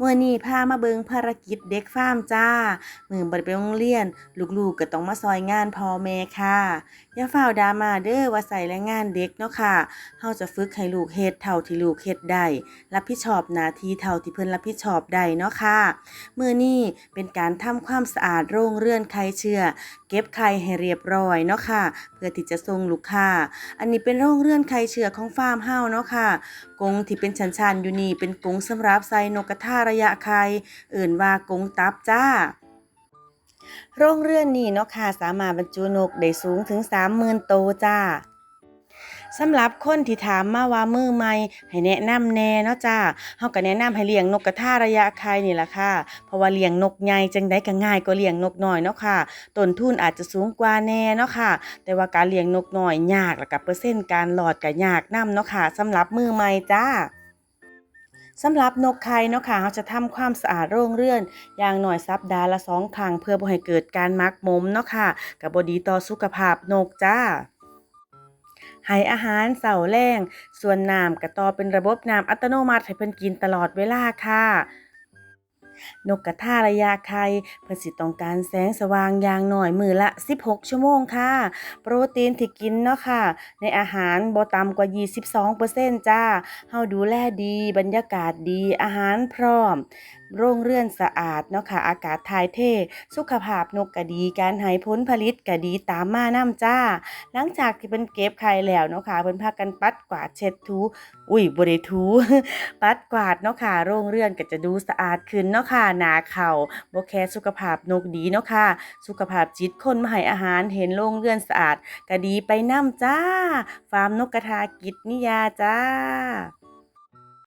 เมื่อนี้พามาเบิงภารกิจเด็กฟาร์มจ้า มือบ่ได้ไปโรงเรียน ลูกๆก็ต้องมาซอยงานพ่อแม่ค่ะอย่าฝ้าวดามาเด้อว่าใส่แรงงานเด็กเนาะค่ะเฮาจะฝึกให้ลูกเฮ็ดเท่าที่ลูกเฮ็ดได้รับผิดชอบหน้าที่เท่าที่เพิ่นรับผิดชอบได้เนาะค่ะ เมื้อนี้เป็นการทำความสะอาดโรงเรือนไข่เชื้อเก็บไข่ให้เรียบร้อยเนาะค่ะ เพื่อที่จะส่งลูกค้า อันนี้เป็นโรงเรือนไข่เชื้อของฟาร์มเฮาเนาะค่ะกงที่เป็นชันๆอยู่นี่เป็นกงสำหรับใส่นกกระทาระยะไข่เอื่นว่ากงตับจ้าโรงเรือนนี้เนาะค่ะสามารถบรรจุนกได้สูงถึง 30,000โตวจ้า สำหรับคนที่ถามมาว่ามือใหม่ให้แนะนำแน่เนาะจ้าเฮาก็แนะนำให้เลี้ยงนกกระทาระยะไข่นี่ล่ะค่ะ เพราะว่าเลี้ยงนกใหญ่จังได๋ก็ง่ายกว่าเลี้ยงนกน้อยเนาะค่ะ ต้นทุนอาจจะสูงกว่าแน่เนาะค่ะ แต่ว่าการเลี้ยงนกน้อยยากแล้วก็เปอร์เซ็นต์การรอดก็ยากนํเนาะค่ะสำหรับมือใหม่จ้าสำหรับนกไข่เนาะค่ะเราจะทำความสะอาดโรงเรือน อย่างหน่อยสัปดาห์ละสองครั้งเพื่อบ่ให้เกิดการมักมมเนาะค่ะกับ่ดีต่อสุขภาพนกจ้า ให้อาหารเสาแรงส่วนน้ำก็ต่อเป็นระบบน้ำอัตโนมัติให้เพิ่นกินตลอดเวลาค่ะนกกระทาระยะไข่เพิ่นสิต้องการแสงสว่างอย่างหน้อยมือละ 16 ชั่วโมงค่ะ โปรตีนที่กินเนาะค่ะ ในอาหารบ่ต่ำกว่า 22%จ้าเฮาดูแลดี บรรยากาศดีอาหารพร้อมโรงเรือนสะอาดเนาะค่ะอากาศถ่ายเท สุขภาพนกก็ดี การให้ผลผลิตก็ดีตามมานํจ้า หลังจากที่เพิ่นเก็บไข่แล้วเนาะค่ะเพิ่นพากันปัดกวาดเช็ดถู อุ้ยบ่ได้ถู ปัดกวาดเนาะค่ะโรงเรือนก็จะดูสะอาดขึ้นเนาะค่ะหนาเข้าบ่แค่สุขภาพนกดีเนาะค่ะสุขภาพจิตคนมาให้อาหารเห็นโรงเรือนสะอาดก็ดีไปนํจ้า ฟาร์มนกกระทากิจนิยาจ้า